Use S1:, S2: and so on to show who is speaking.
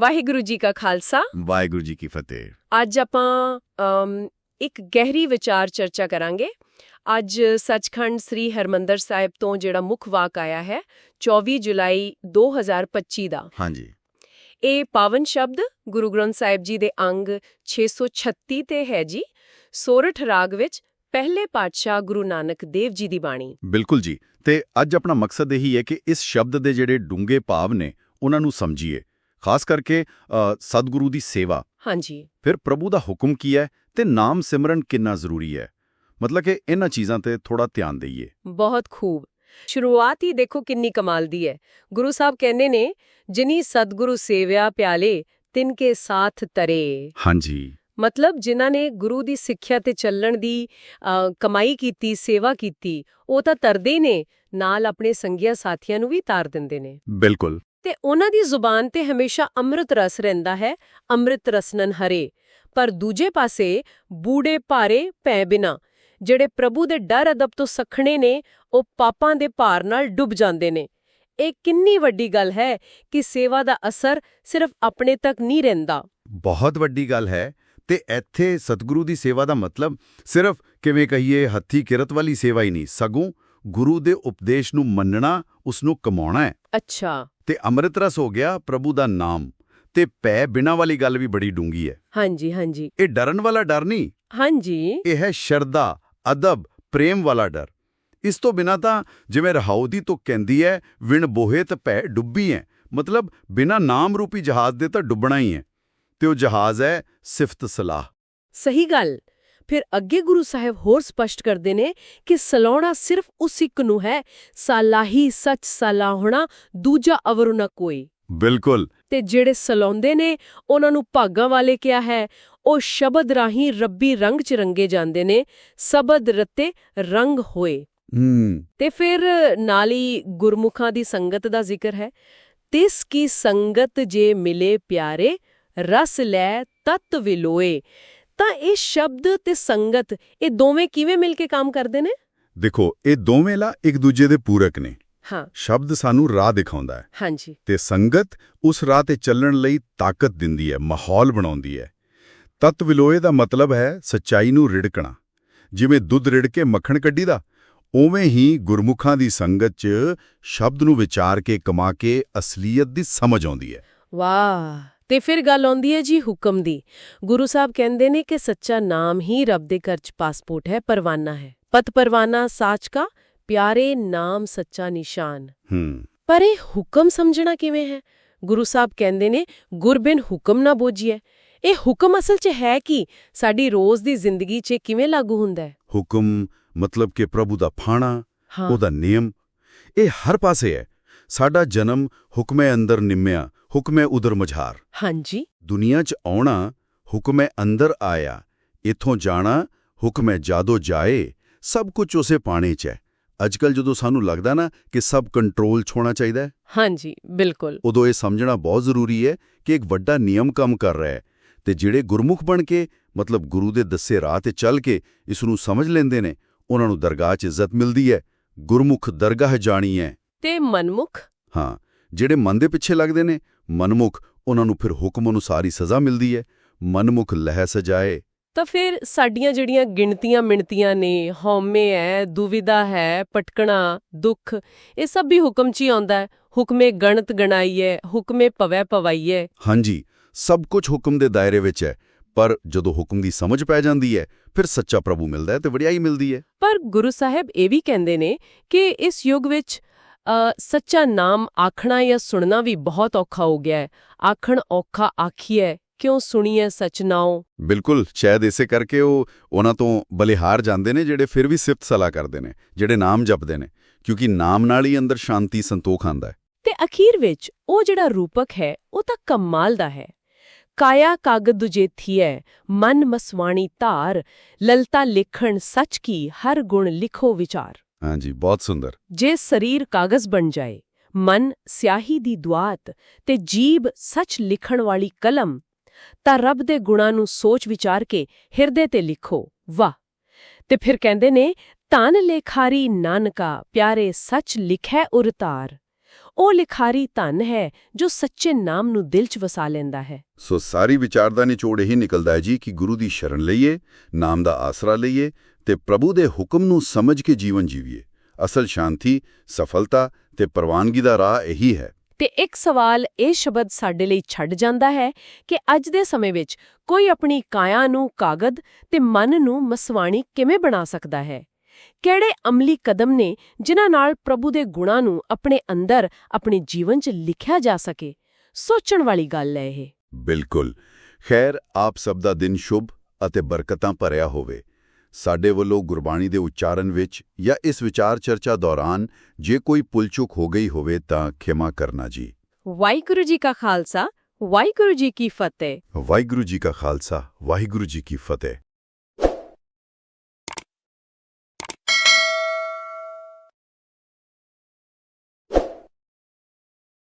S1: ਵਾਹਿਗੁਰੂ ਜੀ ਕਾ ਖਾਲਸਾ।
S2: ਵਾਹਿਗੁਰੂ ਜੀ ਕੀ ਫਤਿਹ।
S1: ਅੱਜ ਆਪਾਂ ਇੱਕ ਗਹਿਰੀ ਵਿਚਾਰ ਚਰਚਾ ਕਰਾਂਗੇ। ਅੱਜ ਸੱਚਖੰਡ ਸ੍ਰੀ ਹਰਮੰਦਰ ਸਾਹਿਬ ਤੋਂ ਜਿਹੜਾ ਮੁੱਖ ਵਾਕ ਆਇਆ ਹੈ 24 ਜੁਲਾਈ 2025 ਦਾ।
S2: ਹਾਂਜੀ।
S1: ਇਹ ਪਾਵਨ ਸ਼ਬਦ ਗੁਰੂ ਗ੍ਰੰਥ ਸਾਹਿਬ ਜੀ ਦੇ ਅੰਗ 636 ਤੇ ਹੈ ਜੀ। ਸੋਰਠ ਰਾਗ ਵਿੱਚ ਪਹਿਲੇ ਪਾਤਸ਼ਾਹ ਗੁਰੂ ਨਾਨਕ ਦੇਵ ਜੀ ਦੀ ਬਾਣੀ।
S2: ਬਿਲਕੁਲ ਜੀ। ਤੇ ਅੱਜ ਆਪਣਾ ਮਕਸਦ ਇਹੀ ਹੈ ਕਿ ਇਸ ਸ਼ਬਦ ਦੇ ਜਿਹੜੇ ਡੂੰਘੇ ਭਾਵ ਨੇ ਉਹਨਾਂ ਨੂੰ ਸਮਝੀਏ। ਖਾਸ ਕਰਕੇ ਸਤਿਗੁਰੂ ਦੀ ਸੇਵਾ।
S1: ਹਾਂਜੀ।
S2: ਫਿਰ ਪ੍ਰਭੂ ਦਾ ਹੁਕਮ ਕੀ ਹੈ ਤੇ ਨਾਮ ਸਿਮਰਨ ਕਿੰਨਾ ਜ਼ਰੂਰੀ ਹੈ? ਮਤਲਬ ਕਿ ਇਹਨਾਂ ਚੀਜ਼ਾਂ ਤੇ ਥੋੜਾ ਧਿਆਨ ਦਈਏ।
S1: ਬਹੁਤ ਖੂਬ। ਸ਼ੁਰੂਆਤ ਹੀ ਦੇਖੋ ਕਿੰਨੀ ਕਮਾਲ ਦੀ ਹੈ। ਗੁਰੂ ਸਾਹਿਬ ਕਹਿੰਦੇ ਨੇ ਜਿਨੀ ਸਤਿਗੁਰੂ ਸੇਵਿਆ ਪਿਆਲੇ ਤਿਨ ਕੇ ਸਾਥ ਤਰੇ।
S2: ਹਾਂਜੀ।
S1: ਮਤਲਬ ਜਿਨ੍ਹਾਂ ਨੇ ਗੁਰੂ ਦੀ ਸਿੱਖਿਆ ਤੇ ਚੱਲਣ ਦੀ ਕਮਾਈ ਕੀਤੀ ਸੇਵਾ ਕੀਤੀ ਉਹ ਤਾਂ ਤਰਦੇ ਨੇ ਨਾਲ ਆਪਣੇ ਸੰਗੀਆਂ ਸਾਥੀਆਂ ਨੂੰ ਵੀ ਤਾਰ ਦਿੰਦੇ ਨੇ।
S2: ਬਿਲਕੁਲ।
S1: ਤੇ ਉਹਨਾਂ ਦੀ ਜ਼ੁਬਾਨ ਤੇ ਹਮੇਸ਼ਾ ਅੰਮ੍ਰਿਤ ਰਸ ਰਹਿੰਦਾ ਹੈ ਅੰਮ੍ਰਿਤ ਰਸਨਨ ਹਰੇ। ਪਰ ਦੂਜੇ ਪਾਸੇ ਬੂੜੇ ਭਾਰੇ ਪੈ ਬਿਨਾ ਜਿਹੜੇ ਪ੍ਰਭੂ ਦੇ ਡਰ ਅਦਬ ਤੋਂ ਸਖਣੇ ਨੇ ਉਹ ਪਾਪਾਂ ਦੇ ਭਾਰ ਨਾਲ ਡੁੱਬ ਜਾਂਦੇ ਨੇ। ਇਹ ਕਿੰਨੀ ਵੱਡੀ ਗੱਲ ਹੈ ਕਿ ਸੇਵਾ ਦਾ ਅਸਰ ਸਿਰਫ ਆਪਣੇ ਤੱਕ ਨਹੀਂ ਰਹਿੰਦਾ।
S2: ਬਹੁਤ ਵੱਡੀ ਗੱਲ ਹੈ ਤੇ ਇੱਥੇ ਸਤਿਗੁਰੂ ਦੀ ਸੇਵਾ ਦਾ ਮਤਲਬ ਸਿਰਫ ਕਿਵੇਂ ਕਹੀਏ ਹੱਥੀ ਕਿਰਤ ਵਾਲੀ ਸੇਵਾ ਹੀ ਨਹੀਂ ਸਗੋਂ ਗੁਰੂ ਦੇ ਉਪਦੇਸ਼ ਨੂੰ ਮੰਨਣਾ ਉਸ ਨੂੰ ਕਮਾਉਣਾ ਹੈ।
S1: ਅੱਛਾ।
S2: ਤੇ ਅੰਮ੍ਰਿਤ ਰਸ ਹੋ ਗਿਆ ਪ੍ਰਭੂ ਦਾ ਨਾਮ ਤੇ ਪੈ ਬਿਨਾ ਵਾਲੀ ਗੱਲ ਵੀ ਬੜੀ ਡੂੰਗੀ ਹੈ।
S1: ਹਾਂਜੀ ਹਾਂਜੀ।
S2: ਇਹ ਡਰਨ ਵਾਲਾ ਡਰ ਨਹੀਂ।
S1: ਹਾਂਜੀ।
S2: ਇਹ ਹੈ ਸ਼ਰਧਾ ਅਦਬ ਪ੍ਰੇਮ ਵਾਲਾ ਡਰ। ਇਸ ਤੋਂ ਬਿਨਾ ਤਾਂ ਜਿਵੇਂ ਰਹਾਉਦੀ ਤੋਂ ਕਹਿੰਦੀ ਹੈ ਵਿਣ ਬੋਹੇ ਤੇ ਪੈ ਡੁੱਬੀ ਹੈ। ਮਤਲਬ ਬਿਨਾ ਨਾਮ ਰੂਪੀ ਜਹਾਜ਼ ਦੇ ਤਾਂ ਡੁੱਬਣਾ ਹੀ ਹੈ। ਤੇ ਉਹ ਜਹਾਜ਼ ਹੈ ਸਿਫਤ ਸਲਾਹ।
S1: ਸਹੀ ਗੱਲ। ਫਿਰ ਅੱਗੇ ਗੁਰੂ ਸਾਹਿਬ ਹੋਰ ਸਪਸ਼ਟ ਕਰਦੇ ਨੇ ਕਿ ਸਲਾਉਣਾ ਸਿਰਫ ਉਸ ਇੱਕ ਨੂੰ ਹੈ ਸਾਲਾਹੀ ਸੱਚ ਸਲਾਹੁਣਾ ਦੂਜਾ ਅਵਰ ਨਾ ਕੋਈ।
S2: ਬਿਲਕੁਲ।
S1: ਤੇ ਜਿਹੜੇ ਸਲਾਉਂਦੇ ਨੇ ਉਹਨਾਂ ਨੂੰ ਭਾਗਾਂ ਵਾਲੇ ਕਿਹਾ ਹੈ ਉਹ ਸ਼ਬਦ ਰਾਹੀਂ ਰੱਬੀ ਰੰਗ ਚ ਰੰਗੇ ਜਾਂਦੇ ਨੇ ਸਬਦ ਰਤੇ ਰੰਗ ਹੋਏ।
S2: ਹੂੰ।
S1: ਤੇ ਫਿਰ ਨਾਲ ਹੀ ਗੁਰਮੁਖਾਂ ਦੀ ਸੰਗਤ ਦਾ ਜ਼ਿਕਰ ਹੈ ਤਿਸ ਕੀ ਸੰਗਤ ਜੇ ਮਿਲੇ ਪਿਆਰੇ ਰਸ ਲੈ ਤਤ ਵਿਲੋਏ। ਤਾਂ ਇਹ ਸ਼ਬਦ ਤੇ ਸੰਗਤ ਇਹ ਦੋਵੇਂ ਕਿਵੇਂ ਮਿਲ ਕੇ ਕੰਮ ਕਰਦੇ ਨੇ?
S2: ਦੇਖੋ ਇਹ ਦੋਵੇਂ ਲਾ ਇੱਕ ਦੂਜੇ ਦੇ ਪੂਰਕ ਨੇ।
S1: ਹਾਂ।
S2: ਸ਼ਬਦ ਸਾਨੂੰ ਰਾਹ ਦਿਖਾਉਂਦਾ ਹੈ।
S1: ਹਾਂਜੀ।
S2: ਤੇ ਸੰਗਤ ਉਸ ਰਾਹ ਤੇ ਚੱਲਣ ਲਈ ਤਾਕਤ ਦਿੰਦੀ ਹੈ ਮਾਹੌਲ ਬਣਾਉਂਦੀ ਹੈ। ਤਤ ਵਿਲੋਏ ਦਾ ਮਤਲਬ ਹੈ ਸੱਚਾਈ ਨੂੰ ਰਿੜਕਣਾ। ਜਿਵੇਂ ਦੁੱਧ ਰਿੜ ਕੇ ਮੱਖਣ ਕੱਢੀਦਾ ਉਵੇਂ ਹੀ ਗੁਰਮੁਖਾਂ ਦੀ ਸੰਗਤ 'ਚ ਸ਼ਬਦ ਨੂੰ ਵਿਚਾਰ ਕੇ ਕਮਾ ਕੇ ਅਸਲੀਅਤ ਦੀ ਸਮਝ ਆਉਂਦੀ ਹੈ।
S1: ਵਾਹ! ਤੇ ਫਿਰ ਗੱਲ ਆਉਂਦੀ ਹੈ ਜੀ ਹੁਕਮ ਦੀ। ਗੁਰੂ ਸਾਹਿਬ ਕਹਿੰਦੇ ਨੇ ਕਿ ਸੱਚਾ ਨਾਮ ਹੀ ਰੱਬ ਦੇ ਘਰ ਚ ਪਾਸਪੋਰਟ ਹੈ ਪਰਵਾਨਾ ਹੈ। ਪਤ ਪਰਵਾਨਾ ਸਾਚ ਕਾ ਪਿਆਰੇ ਨਾਮ ਸੱਚਾ ਨਿਸ਼ਾਨ। ਪਰ ਇਹ ਹੁਕਮ ਸਮਝਣਾ ਕਿਵੇਂ ਹੈ? ਗੁਰੂ ਸਾਹਿਬ ਕਹਿੰਦੇ ਨੇ ਗੁਰਬਿਨ ਹੁਕਮ ਨਾ ਬੋਝੀਏ ਇਹ ਹੁਕਮ ਅਸਲ 'ਚ ਹੈ ਕਿ? ਸਾਡੀ ਰੋਜ਼ ਦੀ ਜ਼ਿੰਦਗੀ 'ਚ ਕਿਵੇਂ ਲਾਗੂ ਹੁੰਦਾ ਹੈ?
S2: ਹੁਕਮ ਮਤਲਬ ਕਿ ਪ੍ਰਭੂ ਦਾ ਫਾਣਾ ਉਹਦਾ ਨਿਯਮ ਇਹ ਹਰ ਪਾਸੇ ਹੈ। ਸਾਡਾ ਜਨਮ ਹੁਕਮੇ ਅੰਦਰ ਨਿੰਮਿਆ ਹੁਕਮੇ ਉਦਰ ਮਝਾਰ।
S1: ਹਾਂਜੀ।
S2: ਦੁਨੀਆ 'ਚ ਆਉਣਾ ਹੁਕਮੇ ਅੰਦਰ ਆਇਆ ਇਥੋਂ ਜਾਣਾ ਹੁਕਮੇ ਜਾਦੋ ਜਾਏ ਸਭ ਕੁਝ ਉਸੇ ਪਾਣੇ 'ਚ ਹੈ। ਅੱਜਕੱਲ ਜਦੋਂ ਸਾਨੂੰ ਲੱਗਦਾ ਨਾ ਕਿ ਸਭ ਕੰਟਰੋਲ 'ਚ ਹੋਣਾ ਚਾਹੀਦਾ ਹੈ
S1: ਹਾਂਜੀ ਬਿਲਕੁਲ।
S2: ਉਦੋਂ ਇਹ ਸਮਝਣਾ ਬਹੁਤ ਜ਼ਰੂਰੀ ਹੈ ਕਿ ਇੱਕ ਵੱਡਾ ਨਿਯਮ ਕੰਮ ਕਰ ਰਿਹਾ ਹੈ ਤੇ ਜਿਹੜੇ ਗੁਰਮੁਖ ਬਣ ਕੇ ਮਤਲਬ ਗੁਰੂ ਦੇ ਦੱਸੇ ਰਾਹ ਤੇ ਚੱਲ ਕੇ ਇਸ ਨੂੰ ਸਮਝ ਲੈਂਦੇ ਨੇ ਉਹਨਾਂ ਨੂੰ ਦਰਗਾਹ 'ਚ ਇੱਜ਼ਤ ਮਿਲਦੀ ਹੈ। ਗੁਰਮੁਖ ਦਰਗਾਹ ਜਾਣੀ ਹੈ।
S1: ਤੇ ਮਨਮੁਖ?
S2: ਹਾਂ ਜਿਹੜੇ ਮਨ ਦੇ ਪਿੱਛੇ ਲੱਗਦੇ ਨੇ ਮਨਮੁਖ ਉਹਨਾਂ ਨੂੰ ਫਿਰ ਹੁਕਮ ਅਨੁਸਾਰ ਹੀ ਸਜ਼ਾ ਮਿਲਦੀ ਹੈ। ਮਨਮੁਖ ਲਹਿ ਸਜਾਏ
S1: ਤਾਂ ਫਿਰ ਸਾਡੀਆਂ ਜਿਹੜੀਆਂ ਗਿਣਤੀਆਂ ਮਿਣਤੀਆਂ ਨੇ ਹਉਮੈ ਹੈ ਦੁਵਿਧਾ ਹੈ ਪਟਕਣਾ ਦੁੱਖ ਇਹ ਸਭ ਵੀ ਹੁਕਮ 'ਚ ਹੀ ਆਉਂਦਾ ਹੈ। ਹੁਕਮੇ ਗਣਤ ਗਣਾਈਏ ਹੁਕਮੇ ਪਵੈ ਪਵਾਈਏ
S2: ਹਾਂਜੀ ਸਭ ਕੁਝ ਹੁਕਮ ਦੇ ਦਾਇਰੇ ਵਿੱਚ ਹੈ ਪਰ ਜਦੋਂ ਹੁਕਮ ਦੀ ਸਮਝ ਪੈ ਜਾਂਦੀ ਹੈ ਫਿਰ ਸੱਚਾ ਪ੍ਰਭੂ ਮਿਲਦਾ ਹੈ ਤੇ ਵਡਿਆਈ ਮਿਲਦੀ ਹੈ।
S1: ਪਰ ਗੁਰੂ ਸਾਹਿਬ ਇਹ ਵੀ ਕਹਿੰਦੇ ਨੇ ਕਿ ਇਸ ਯੁੱਗ ਵਿੱਚ ਸੱਚਾ ਨਾਮ ਆਖਣਾ ਜਾਂ ਸੁਣਨਾ ਵੀ ਬਹੁਤ ਔਖਾ ਹੋ ਗਿਆ ਹੈ। ਆਖਣ ਔਖਾ ਆਖੀਏ ਕਿਉਂ ਸੁਣੀਏ ਸਚ ਨਾਉ?
S2: ਬਿਲਕੁਲ ਸ਼ਾਇਦ ਇਸੇ ਕਰਕੇ ਉਹ ਉਹਨਾਂ ਤੋਂ ਬਲਿਹਾਰ ਜਾਂਦੇ ਨੇ ਜਿਹੜੇ ਫਿਰ ਵੀ ਸਿਫਤ ਸਲਾਹ ਕਰਦੇ ਨੇ ਜਿਹੜੇ ਨਾਮ ਜਪਦੇ ਨੇ ਕਿਉਂਕਿ ਨਾਮ ਨਾਲ ਹੀ ਅੰਦਰ ਸ਼ਾਂਤੀ ਸੰਤੋਖ ਆਂਦਾ ਹੈ।
S1: ਤੇ ਅਖੀਰ ਵਿੱਚ ਉਹ ਜਿਹੜਾ ਰੂਪਕ ਹੈ ਉਹ ਤਾਂ ਕਮਾਲ ਦਾ ਹੈ। ਕਾਇਆ ਕਾਗਦ ਦੁਜੇ ਥੀਐ ਮਨ ਮਸਵਾਣੀ ਧਾਰ ਲਲਤਾ ਲਿਖਣ ਸੱਚ ਕੀ ਹਰ ਗੁਣ ਲਿਖੋ ਵਿਚਾਰ।
S2: ਹਾਂਜੀ, ਬਹੁਤ ਸੁੰਦਰ।
S1: ਜੇ ਸਰੀਰ ਕਾਗਜ਼ ਬਣ ਜਾਏ, ਮਨ ਸਿਆਹੀ ਦੀ ਦੁਆਤ ਤੇ ਜੀਬ ਸੱਚ ਲਿਖਣ ਵਾਲੀ ਕਲਮ, ਤਾਂ ਰੱਬ ਦੇ ਗੁਣਾਂ ਨੂੰ ਸੋਚ ਵਿਚਾਰ ਕੇ ਹਿਰਦੇ ਤੇ ਲਿਖੋ, ਵਾਹ! ਤੇ ਫਿਰ ਕਹਿੰਦੇ ਨੇ ਤਨ ਲੇਖਾਰੀ ਨਾਨਕਾ, ਪਿਆਰੇ ਸੱਚ ਲਿਖੈ ਉਰਤਾਰ ਉਹ ਲਿਖਾਰੀ ਧਨ ਹੈ ਜੋ ਸੱਚੇ ਨਾਮ ਨੂੰ ਦਿਲ 'ਚ ਵਸਾ ਲੈਂਦਾ ਹੈ।
S2: ਸੋ ਸਾਰੀ ਵਿਚਾਰ ਦਾ ਨਿਚੋੜ ਇਹੀ ਨਿਕਲਦਾ ਹੈ ਜੀ ਕਿ ਗੁਰੂ ਦੀ ਸ਼ਰਨ ਲਈਏ ਨਾਮ ਦਾ ਆਸਰਾ ਲਈਏ ਤੇ ਪ੍ਰਭੂ ਦੇ ਹੁਕਮ ਨੂੰ ਸਮਝ ਕੇ ਜੀਵਨ ਜੀਵੀਏ। ਅਸਲ ਸ਼ਾਂਤੀ ਸਫਲਤਾ ਤੇ ਪ੍ਰਵਾਨਗੀ ਦਾ ਰਾਹ ਇਹੀ ਹੈ।
S1: ਤੇ ਇੱਕ ਸਵਾਲ ਇਹ ਸ਼ਬਦ ਸਾਡੇ ਲਈ ਛੱਡ ਜਾਂਦਾ ਹੈ ਕਿ ਅੱਜ ਦੇ ਸਮੇਂ ਵਿੱਚ ਕੋਈ ਆਪਣੀ ਕਾਇਆ ਨੂੰ ਕਾਗਦ ਤੇ ਮਨ ਨੂੰ ਮਸਵਾਣੀ ਕਿਵੇਂ ਬਣਾ ਸਕਦਾ ਹੈ? ਕਿਹੜੇ ਅਮਲੀ ਕਦਮ ਨੇ ਜਿਨ੍ਹਾਂ ਨਾਲ ਪ੍ਰਭੂ ਦੇ ਗੁਣਾਂ ਨੂੰ ਆਪਣੇ ਅੰਦਰ ਆਪਣੇ ਜੀਵਨ 'ਚ ਲਿਖਿਆ ਜਾ ਸਕੇ? ਸੋਚਣ ਵਾਲੀ ਗੱਲ ਹੈ ਇਹ।
S2: ਬਿਲਕੁਲ। ਖੈਰ ਆਪ ਸਭ ਦਾ ਦਿਨ ਸ਼ੁਭ ਅਤੇ ਬਰਕਤਾਂ ਭਰਿਆ ਹੋਵੇ। ਸਾਡੇ ਵੱਲੋਂ ਗੁਰਬਾਣੀ ਦੇ ਉਚਾਰਨ ਵਿੱਚ ਜਾਂ ਇਸ ਵਿਚਾਰ ਚਰਚਾ ਦੌਰਾਨ ਜੇ ਕੋਈ ਪੁਲਚੁਕ ਹੋ ਗਈ ਹੋਵੇ ਤਾਂ ਖਿਮਾ ਕਰਨਾ ਜੀ।
S1: ਵਾਹਿਗੁਰੂ ਜੀ ਕਾ ਖਾਲਸਾ ਵਾਹਿਗੁਰੂ ਜੀ ਕੀ ਫਤਿਹ।
S2: ਵਾਹਿਗੁਰੂ ਜੀ ਕਾ ਖਾਲਸਾ ਵਾਹਿਗੁਰੂ ਜੀ ਕੀ ਫਤਿਹ।